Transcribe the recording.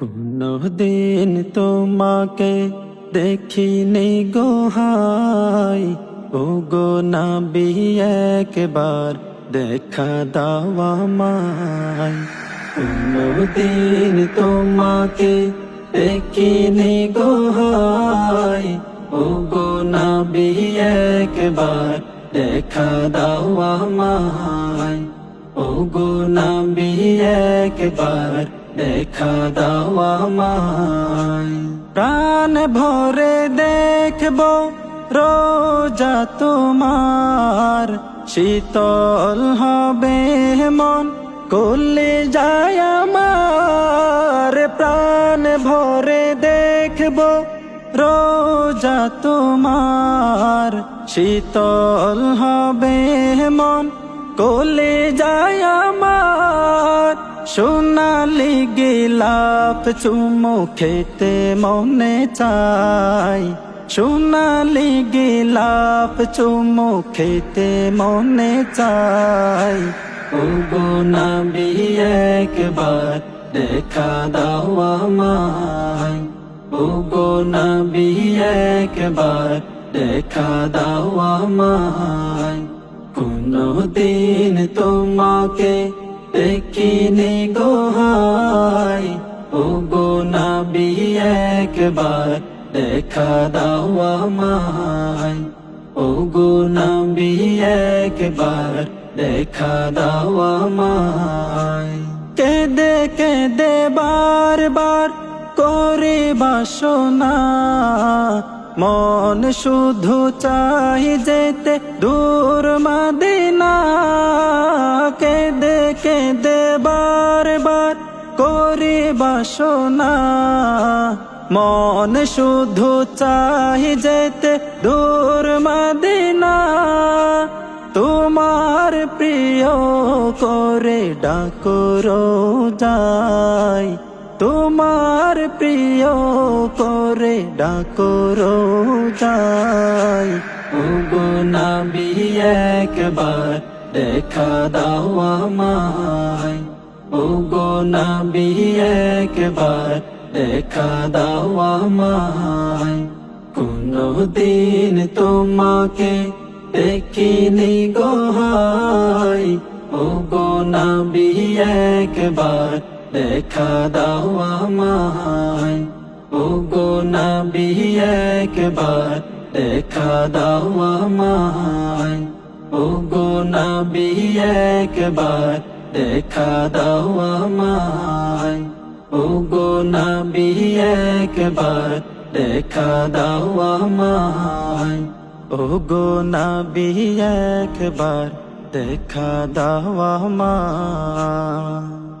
কোনো দিন তোমাকে দেখিনি গোহাই ও গো নাবি, একবার দেখা দাওয়া মাই কোনো দিন তোমাকে দেখিনি গোহাই ও গো নাবি, একবার দেখা দাওয়া মাই ও গো নাবি, একবার দেখা দাওয়া মাই প্রাণ ভরে দেখব রোজা তোমার। শীতল হবে মন করলে যায় আমার। প্রাণ ভরে দেখব রোজা তোমার। শীতল হবে মন কোলে যায় আমার। সোনালি গিলাপ চুমু খেতে মনে চাই সোনালি গিলাপ চুমু খেতে মনে চাই ও গো নাবি, একবার দেখা দাও আমায়। ও গো নাবি, একবার দেখা দাও আমায়। কোনো দিন তোমাকে দেখিনি গোহাই ও গো নাবি, একবার দেখা দাও আমায়। ও গো নাবি, একবার দেখা দাও আমায়। কেদে কেদে বারবার করে বাসনা মন শুধু চাই যেতে দূর মাদিনা কেদে কেদে বারবার করে বাসনা। মন শুধু চাই যেতে দূর মাদিনা, তোমার প্রিয় করে ডাকরো যাই তোমার প্রিয় করে ডাকরো যাই ও গো নাবি, একবার দেখা দাও আমায়। ও গো নাবি, একবার দেখা দাও আমায়। কোনো দিন তোমাকে দেখিনি গোহাই ও গো নাবি, একবার দেখা দাও আমায় ও গো নাবি একবার দেখা দাও আমায় ও গো নাবি একবার দেখা দাও আমায় ও গো নাবি একবার দেখা দাও আমায় ও গো নাবি একবার দেখা দাও আমায়